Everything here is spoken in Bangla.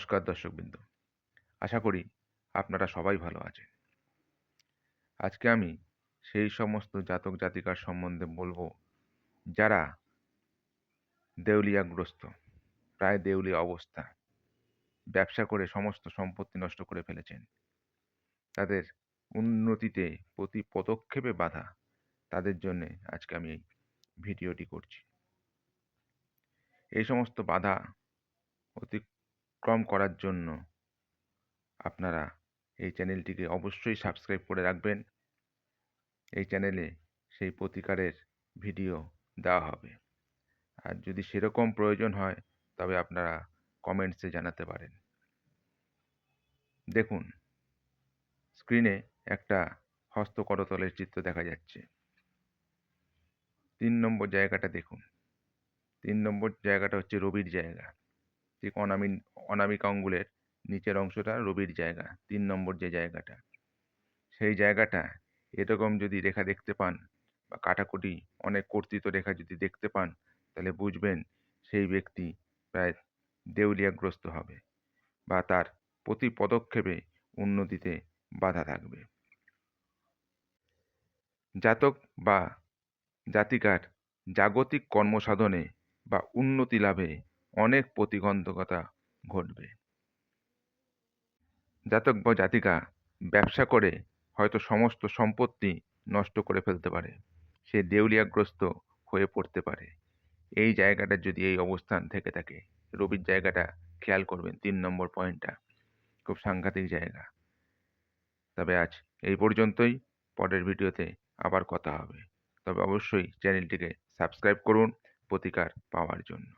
নমস্কার দর্শকবৃন্দ। আশা করি আপনারা সবাই ভালো আছেন। আজকে আমি সেই সমস্ত জাতক জাতিকার সম্বন্ধে বলব যারা দেউলিয়াগ্রস্ত, প্রায় দেউলিয়া অবস্থা, ব্যবসা করে সমস্ত সম্পত্তি নষ্ট করে ফেলেছেন। তাদের উন্নতিতে প্রতি পদক্ষেপে বাধা তাদের জন্যে আজকে আমি এই ভিডিওটি করছি। এই সমস্ত বাধা অতিক্রম করার জন্য আপনারা এই চ্যানেলটিকে অবশ্যই সাবস্ক্রাইব করে রাখবেন। এই চ্যানেলে সেই প্রতিকারের ভিডিও দেওয়া হবে। আর যদি সেরকম প্রয়োজন হয়, তবে আপনারা কমেন্টসে জানাতে পারেন। দেখুন, স্ক্রিনে একটা হস্তকরতলের চিত্র দেখা যাচ্ছে। তিন নম্বর জায়গাটা দেখুন। তিন নম্বর জায়গাটা হচ্ছে রবির জায়গা। ঠিক অনামি অনামিকা অঙ্গুলের নিচের অংশটা রবির জায়গা, তিন নম্বর যে জায়গাটা। সেই জায়গাটা এরকম যদি রেখা দেখতে পান বা কাটাকুটি, অনেক কর্তৃত রেখা যদি দেখতে পান, তাহলে বুঝবেন সেই ব্যক্তি প্রায় দেউলিয়াগ্রস্ত হবে বা তার প্রতি পদক্ষেপে উন্নতিতে বাধা থাকবে। জাতক বা জাতিকার জাগতিক কর্মসাধনে বা উন্নতি লাভে অনেক প্রতিবন্ধকতা ঘটবে। জাতক বা জাতিকা ব্যবসা করে হয়তো সমস্ত সম্পত্তি নষ্ট করে ফেলতে পারে। সে দেউলিয়াগ্রস্ত হয়ে পড়তে পারে। এই জায়গাটা যদি এই অবস্থান থেকে থাকে, রবির জায়গাটা খেয়াল করবেন, তিন নম্বর পয়েন্টটা। খুব সাংঘাতিক জায়গা। তবে আজ এই পর্যন্তই, পরের ভিডিওতে আবার কথা হবে। তবে অবশ্যই চ্যানেলটিকে সাবস্ক্রাইব করুন প্রতিকার পাওয়ার জন্য।